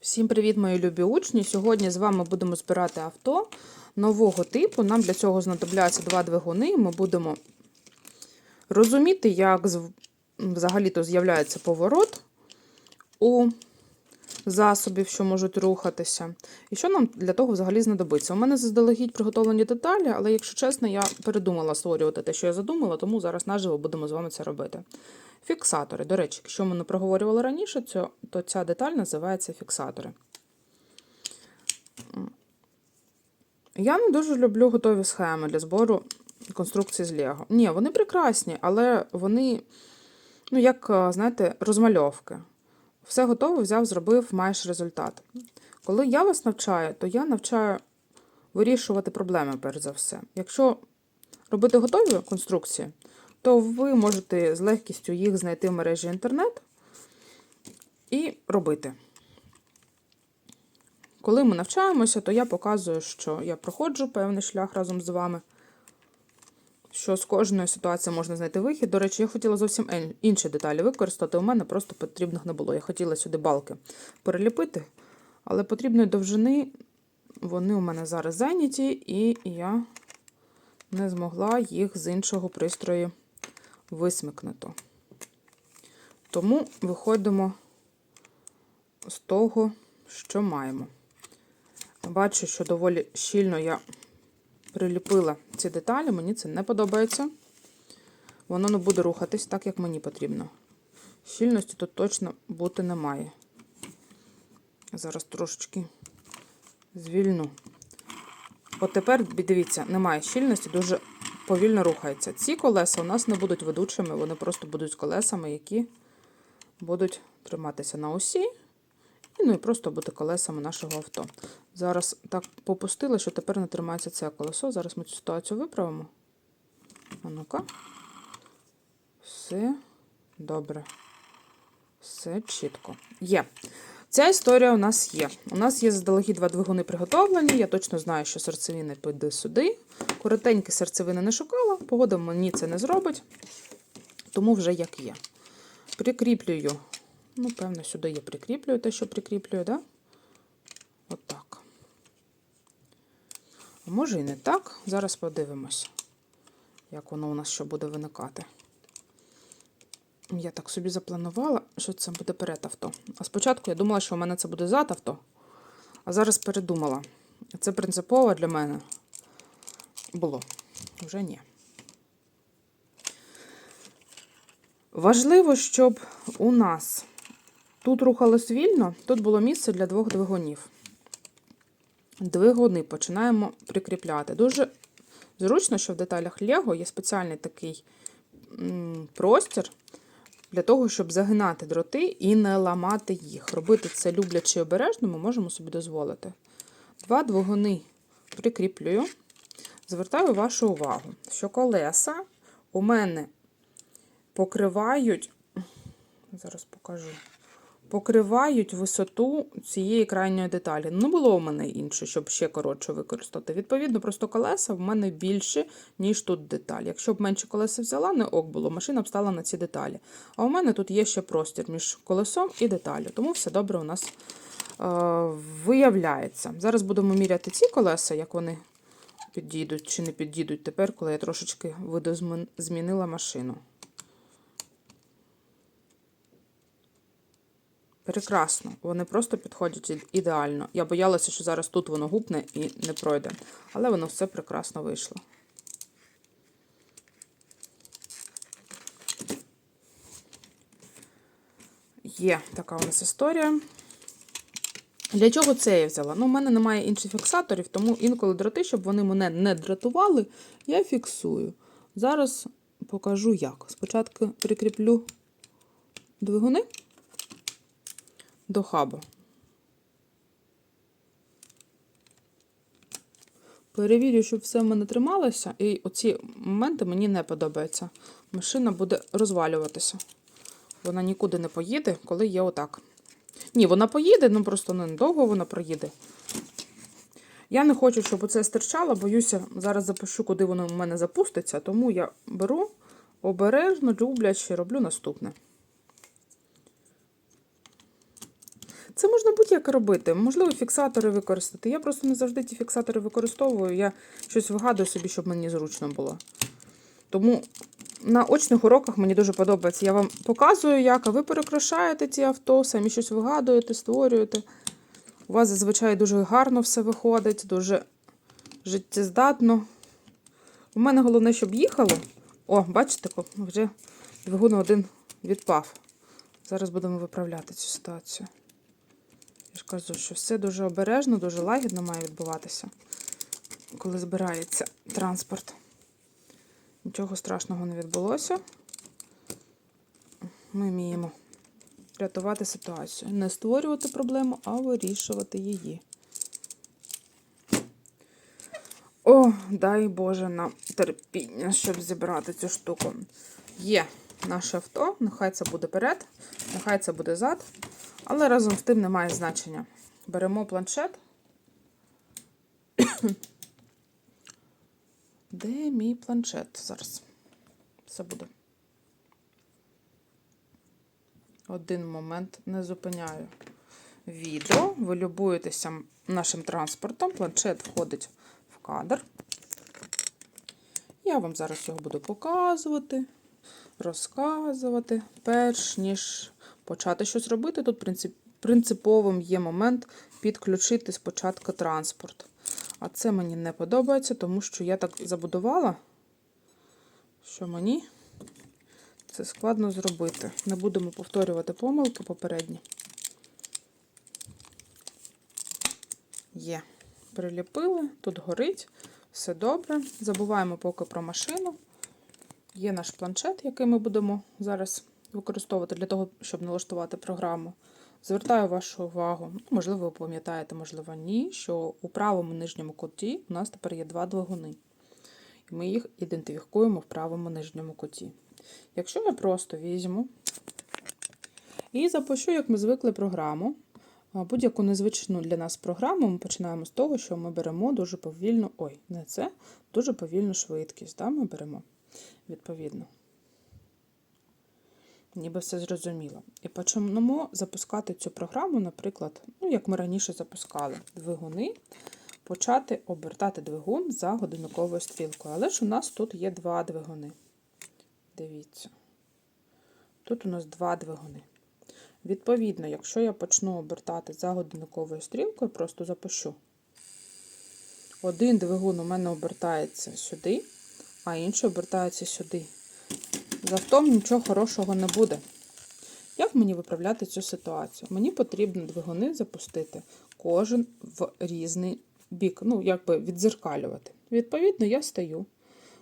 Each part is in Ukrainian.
Всім привіт, мої любі учні! Сьогодні з вами будемо збирати авто нового типу. Нам для цього знадобляться два двигуни. Ми будемо розуміти, як взагалі-то з'являється поворот у засобів, що можуть рухатися. І що нам для того взагалі знадобиться? У мене заздалегідь приготовлені деталі, але, якщо чесно, я передумала створювати те, що я задумала, тому зараз наживо будемо з вами це робити. Фіксатори. До речі, якщо ми не проговорювали раніше, то ця деталь називається фіксатори. Я не дуже люблю готові схеми для збору конструкцій з Лего. Ні, вони прекрасні, але вони, ну, як, е, знаєте, розмальовки. Все готове, взяв, зробив, маєш результат. Коли я вас навчаю, то я навчаю вирішувати проблеми, перш за все. Якщо робити готові конструкції, то ви можете з легкістю їх знайти в мережі інтернет і робити. Коли ми навчаємося, то я показую, що я проходжу певний шлях разом з вами, що з кожної ситуації можна знайти вихід. До речі, я хотіла зовсім інші деталі використати. У мене просто потрібних не було. Я хотіла сюди балки переліпити, але потрібної довжини вони у мене зараз зайняті, і я не змогла їх з іншого пристрою висмикнути. Тому виходимо з того, що маємо. Бачу, що доволі щільно я приліпила ці деталі, мені це не подобається. Воно не буде рухатись так, як мені потрібно. Щільності тут точно бути не має. Зараз трошечки звільну. От тепер, дивіться, немає щільності, дуже повільно рухається. Ці колеса у нас не будуть ведучими, вони просто будуть колесами, які будуть триматися на осі. І, ну і просто бути колесами нашого авто. Зараз так попустили, що тепер не тримається це колесо. Зараз ми цю ситуацію виправимо. А ну-ка. Все добре. Все чітко. Є. Ця історія у нас є. У нас є заздалегідь два двигуни приготовлені. Я точно знаю, що серцевина піде сюди. Коротенькі серцевини не шукала, погода мені це не зробить, тому вже як є. Прикріплюю. Ну, певно, сюди я прикріплюю те, що прикріплюю, да? Отак. А може і не так. Зараз подивимось, як воно у нас що буде виникати. Я так собі запланувала, що це буде перед авто. А спочатку я думала, що у мене це буде зад авто, а зараз передумала. Це принципово для мене було. Вже ні. Важливо, щоб у нас тут рухалось вільно, тут було місце для двох двигунів. Двигуни починаємо прикріпляти. Дуже зручно, що в деталях Лего є спеціальний такий простір для того, щоб загинати дроти і не ламати їх. Робити це люблячи і обережно, ми можемо собі дозволити. Два двигуни прикріплюю. Звертаю вашу увагу, що колеса у мене покривають, зараз покажу, покривають висоту цієї крайньої деталі. Не було у мене інше, щоб ще коротше використати. Відповідно, просто колеса в мене більше, ніж тут деталь. Якщо б менше колеса взяла, не ок було, машина б стала на ці деталі. А у мене тут є ще простір між колесом і деталлю, тому все добре у нас е, виявляється. Зараз будемо міряти ці колеса, як вони підійдуть чи не підійдуть тепер, коли я трошечки видозмінила машину. Прекрасно, вони просто підходять ідеально. Я боялася, що зараз тут воно гупне і не пройде. Але воно все прекрасно вийшло. Є така у нас історія. Для чого це я взяла? Ну, у мене немає інших фіксаторів, тому інколи дроти, щоб вони мене не дратували, я фіксую. Зараз покажу як. Спочатку прикріплю двигуни до хабу. Перевірю, щоб все в мене трималося, і оці моменти мені не подобаються. Машина буде розвалюватися. Вона нікуди не поїде, коли є отак. Ні, вона поїде, ну просто недовго вона проїде. Я не хочу, щоб оце стирчало, боюся, зараз запишу, куди воно в мене запуститься, тому я беру обережно, любляче, роблю наступне. Це можна будь-як робити. Можливо, фіксатори використати. Я просто не завжди ті фіксатори використовую. Я щось вигадую собі, щоб мені зручно було. Тому на очних уроках мені дуже подобається. Я вам показую, як, ви перекрашаєте ці авто, самі щось вигадуєте, створюєте. У вас зазвичай дуже гарно все виходить, дуже життєздатно. У мене головне, щоб їхало. О, бачите, вже двигун один відпав. Зараз будемо виправляти цю ситуацію. Я ж кажу, що все дуже обережно, дуже лагідно має відбуватися, коли збирається транспорт. Нічого страшного не відбулося. Ми вміємо рятувати ситуацію. Не створювати проблему, а вирішувати її. О, дай Боже нам терпіння, щоб зібрати цю штуку. Є наше авто, нехай це буде перед, нехай це буде зад, але разом з тим немає значення. Беремо планшет. Де мій планшет? Зараз. Все буде. Один момент не зупиняю відео. Ви любуєтеся нашим транспортом. Планшет входить в кадр. Я вам зараз його буду показувати, розказувати. Перш ніж почати щось робити, тут принцип, принциповим є момент підключити спочатку транспорт. А це мені не подобається, тому що я так забудувала, що мені це складно зробити. Не будемо повторювати помилки попередні. Є. Приліпили, тут горить, все добре. Забуваємо поки про машину. Є наш планшет, який ми будемо зараз використовувати для того, щоб налаштувати програму. Звертаю вашу увагу, ну, можливо, ви пам'ятаєте, можливо, ні, що у правому нижньому куті у нас тепер є два двигуни. І ми їх ідентифікуємо в правому нижньому куті. Якщо я просто візьму і запущу, як ми звикли, програму, будь-яку незвичну для нас програму, ми починаємо з того, що ми беремо дуже повільну, ой, не це, дуже повільну швидкість. Да, ми беремо відповідно. Ніби все зрозуміло. І почнемо запускати цю програму, наприклад, ну, як ми раніше запускали, двигуни, почати обертати двигун за годинниковою стрілкою. Але ж у нас тут є два двигуни. Дивіться. Тут у нас два двигуни. Відповідно, якщо я почну обертати за годинниковою стрілкою, просто запущу. Один двигун у мене обертається сюди, а інший обертається сюди. За автом нічого хорошого не буде. Як мені виправляти цю ситуацію? Мені потрібно двигуни запустити кожен в різний бік, ну, якби відзеркалювати. Відповідно, я стою.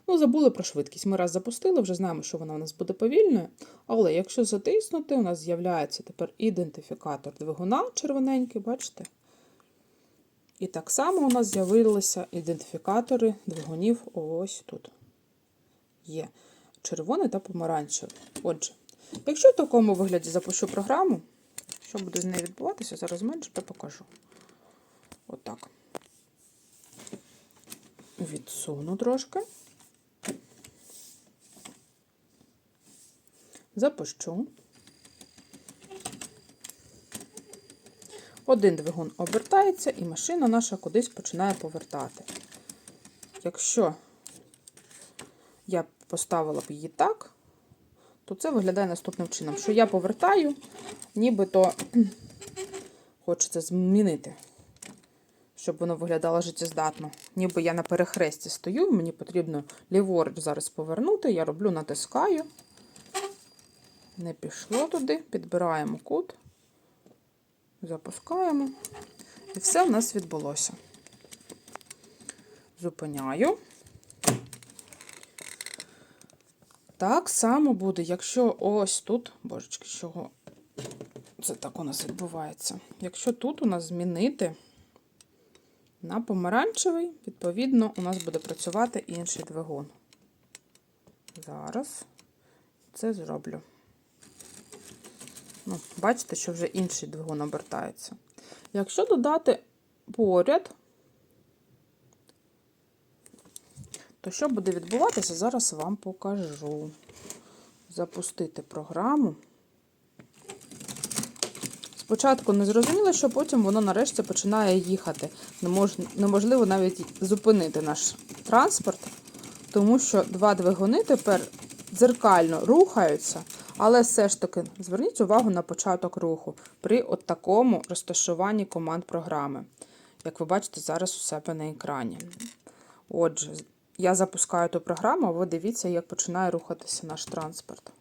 Ну, забули про швидкість. Ми раз запустили, вже знаємо, що вона у нас буде повільною. Але якщо затиснути, у нас з'являється тепер ідентифікатор двигуна червоненький, бачите? І так само у нас з'явилися ідентифікатори двигунів ось тут. Є червоний та помаранчевий. Отже, якщо в такому вигляді запущу програму, що буде з нею відбуватися, зараз менше та покажу. Отак. Відсуну трошки. Запущу. Один двигун обертається, і машина наша кудись починає повертати. Якщо поставила б її так, то це виглядає наступним чином, що я повертаю, нібито хочеться змінити, щоб воно виглядало життєздатно. Ніби я на перехресті стою, мені потрібно ліворуч зараз повернути, я роблю, натискаю. Не пішло туди, підбираємо кут, запускаємо. І все в нас відбулося. Зупиняю. Так само буде, якщо ось тут, божечки, чого це так у нас відбувається. Якщо тут у нас змінити на помаранчевий, відповідно, у нас буде працювати інший двигун. Зараз це зроблю. Ну, бачите, що вже інший двигун обертається. Якщо додати поряд, то що буде відбуватися, зараз вам покажу. Запустити програму. Спочатку не зрозуміло, що потім воно нарешті починає їхати. Неможливо навіть зупинити наш транспорт, тому що два двигуни тепер дзеркально рухаються, але все ж таки зверніть увагу на початок руху при от такому розташуванні команд програми, як ви бачите зараз у себе на екрані. Отже, я запускаю ту програму, а ви дивіться, як починає рухатися наш транспорт.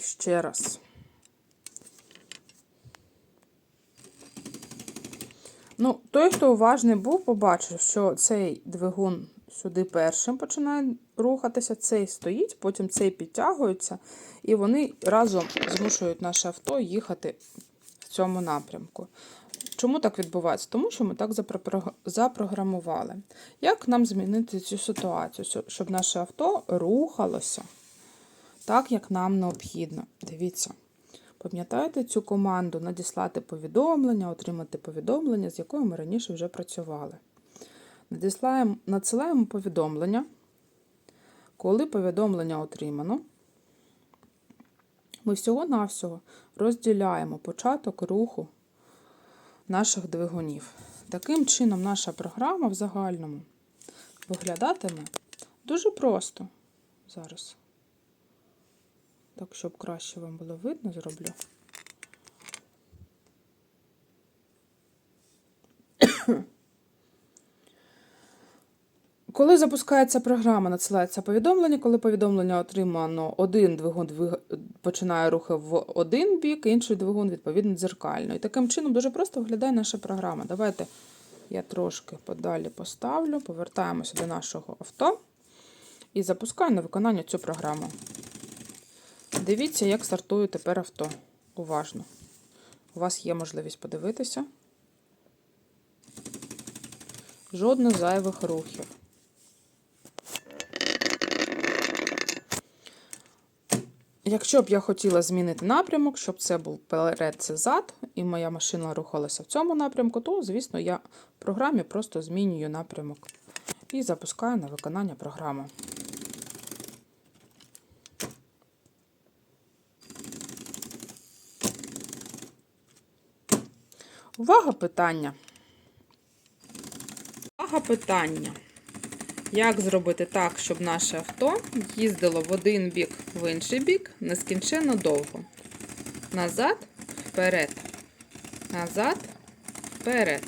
Ще раз. Ну, той, хто уважний був, побачив, що цей двигун сюди першим починає рухатися, цей стоїть, потім цей підтягується, і вони разом змушують наше авто їхати в цьому напрямку. Чому так відбувається? Тому що ми так запрограмували. Як нам змінити цю ситуацію, щоб- наше авто рухалося так, як нам необхідно? Дивіться. Пам'ятаєте цю команду надіслати повідомлення, отримати повідомлення, з якою ми раніше вже працювали. Надсилаємо повідомлення. Коли повідомлення отримано, ми всього-навсього розділяємо початок руху наших двигунів. Таким чином, наша програма в загальному виглядатиме дуже просто зараз. Так, щоб краще вам було видно, зроблю. Коли запускається програма, надсилається повідомлення. Коли повідомлення отримано, один двигун двиг- починає рухи в один бік, інший двигун відповідно дзеркально. І таким чином дуже просто виглядає наша програма. Давайте я трошки подалі поставлю, повертаємося до нашого авто і запускаю на виконання цю програму. Дивіться, як стартує тепер авто. Уважно. У вас є можливість подивитися. Жодних зайвих рухів. Якщо б я хотіла змінити напрямок, щоб це був перед це зад, і моя машина рухалася в цьому напрямку, то, звісно, я в програмі просто змінюю напрямок і запускаю на виконання програму. Увага питання. Увага питання. Як зробити так, щоб наше авто їздило в один бік, в інший бік нескінченно довго? Назад, вперед. Назад, вперед.